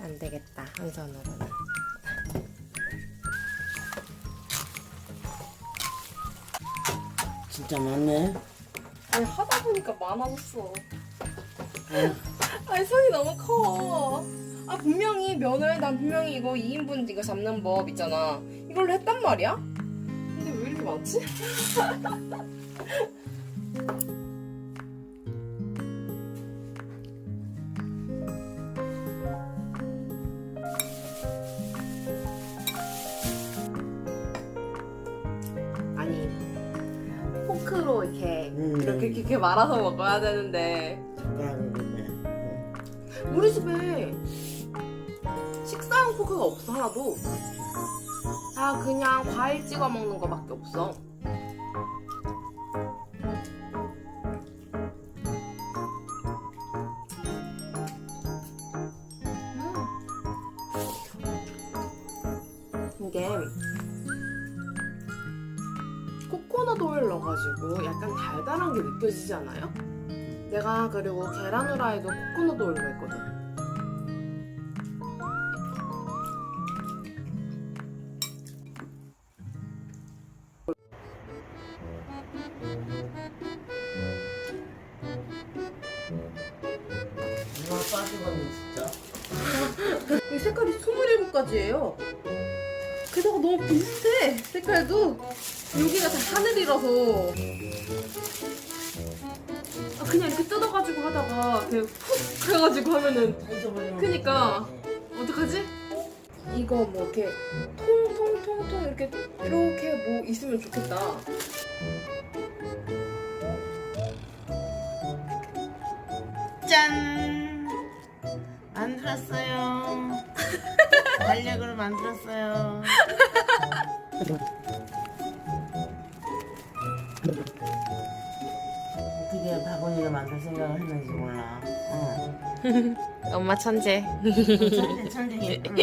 한산으로는. 진짜 많네. 아니 하다 보니까 많아졌어. 아니 손이 너무 커. 아 분명히 면을 난 분명히 이거 2인분 이거 잡는 법 있잖아. 이걸로 했단 말이야. 근데 왜 이렇게 많지? 이렇게 음. 이렇게 이렇게 말아서 먹어야 되는데 젓가락으로 네. 우리 집에 식사용 포크가 없어 하나도 다 그냥 과일 찍어 먹는 거밖에 없어 넣어가지고 약간 달달한 게 느껴지지 않아요? 내가 그리고 계란 후라이도 코코넛 오일로 했거든. 빠지거든 진짜. 이 색깔이 27가지예요. 게다가 너무 비슷해. 색깔도 여기가 다 하늘이라서. 아 그냥 이렇게 뜯어가지고 하다가 그냥 푹 해가지고 하면은 다. 그니까. 어떡하지? 이거 뭐 이렇게 통통통통 이렇게 이렇게 뭐 있으면 좋겠다. 짠! 만들었어요. 달력으로 만들었어요. 엄마 천재. 천재, 천재. 응.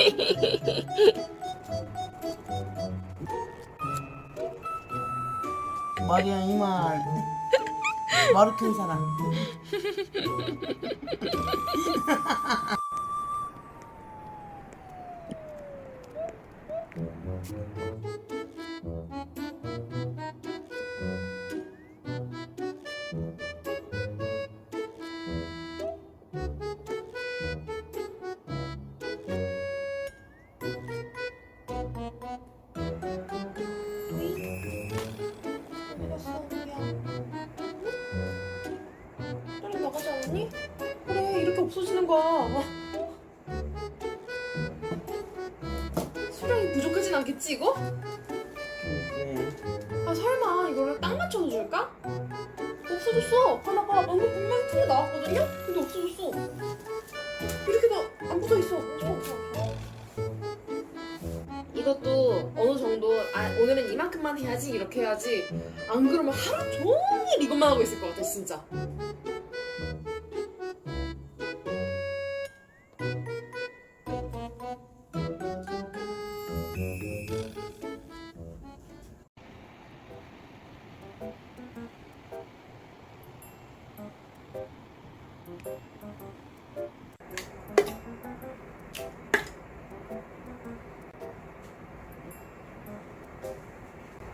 머리가 이만 머리 큰 사람. 이 부족하진 않겠지, 이거? 네. 아, 설마 이거를 딱 맞춰서 줄까? 없어졌어. 하나가 방금 분명히 틀려 나왔거든요? 근데 없어졌어. 이렇게 다안 붙어 있어. 없어. 이것도 어느 정도 아, 오늘은 이만큼만 해야지 이렇게 해야지 안 그러면 하루 종일 이것만 하고 있을 것 같아 진짜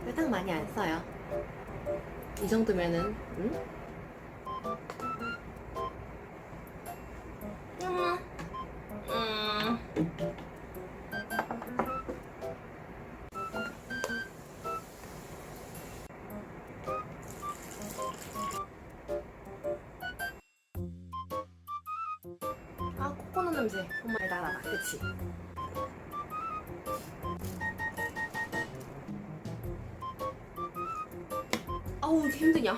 매당 많이 안 써요 이 정도면은 응? 냄새 엄마 달달하다 그치? 아우 힘드냐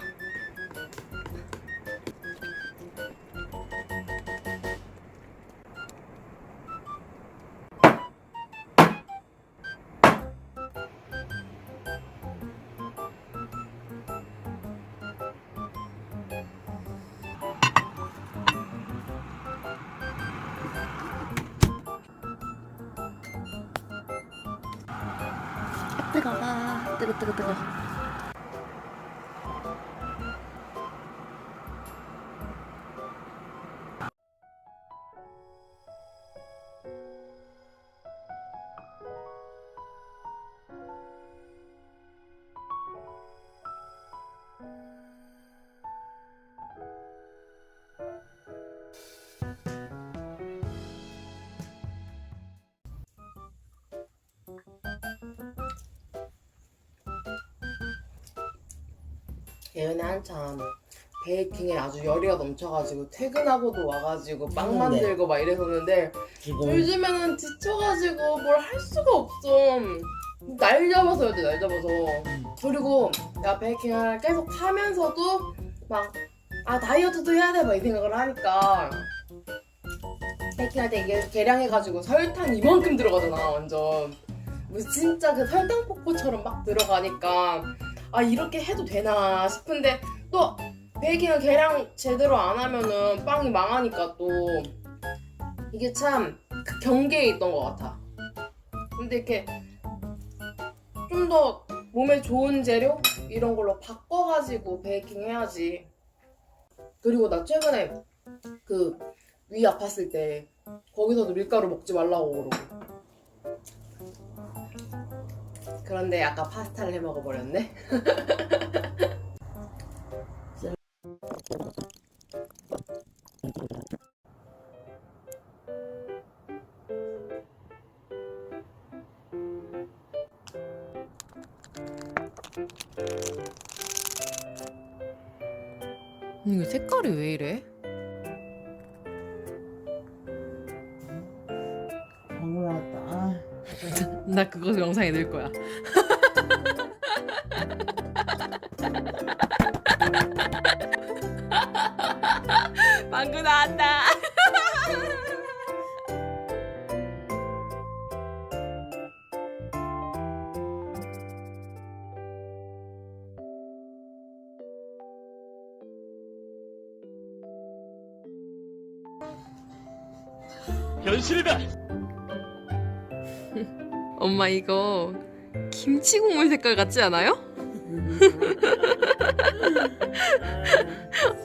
뜨거워 뜨거 뜨거 뜨거 예 전에 한참 베이킹에 아주 열의가 넘쳐가지고 퇴근하고도 와가지고 빵 음, 만들고 막 이랬었는데 지금 요즘에는 지쳐가지고 뭘 할 수가 없어. 날 잡아서 해야 돼, 날 잡아서. 그리고 내가 베이킹을 계속 하면서도 막, 아, 다이어트도 해야 돼, 막 이 생각을 하니까. 베이킹할 때 이게 계량해가지고 설탕 이만큼 들어가잖아, 완전. 진짜 그 설탕 폭포처럼 막 들어가니까, 아, 이렇게 해도 되나 싶은데, 또, 베이킹을 계량 제대로 안 하면은 빵이 망하니까 또, 이게 참 그 경계에 있던 것 같아. 근데 이렇게 좀 더 몸에 좋은 재료 이런 걸로 바꿔가지고 베이킹 해야지. 그리고 나 최근에 그 위 아팠을 때 거기서도 밀가루 먹지 말라고 그러고. 그런데 아까 파스타를 해 먹어버렸네. 나 그거 영상에 넣을 거야. 방구 나왔다. 현실이다. 엄마 이거 김치 국물 색깔 같지 않아요? 좋습니다.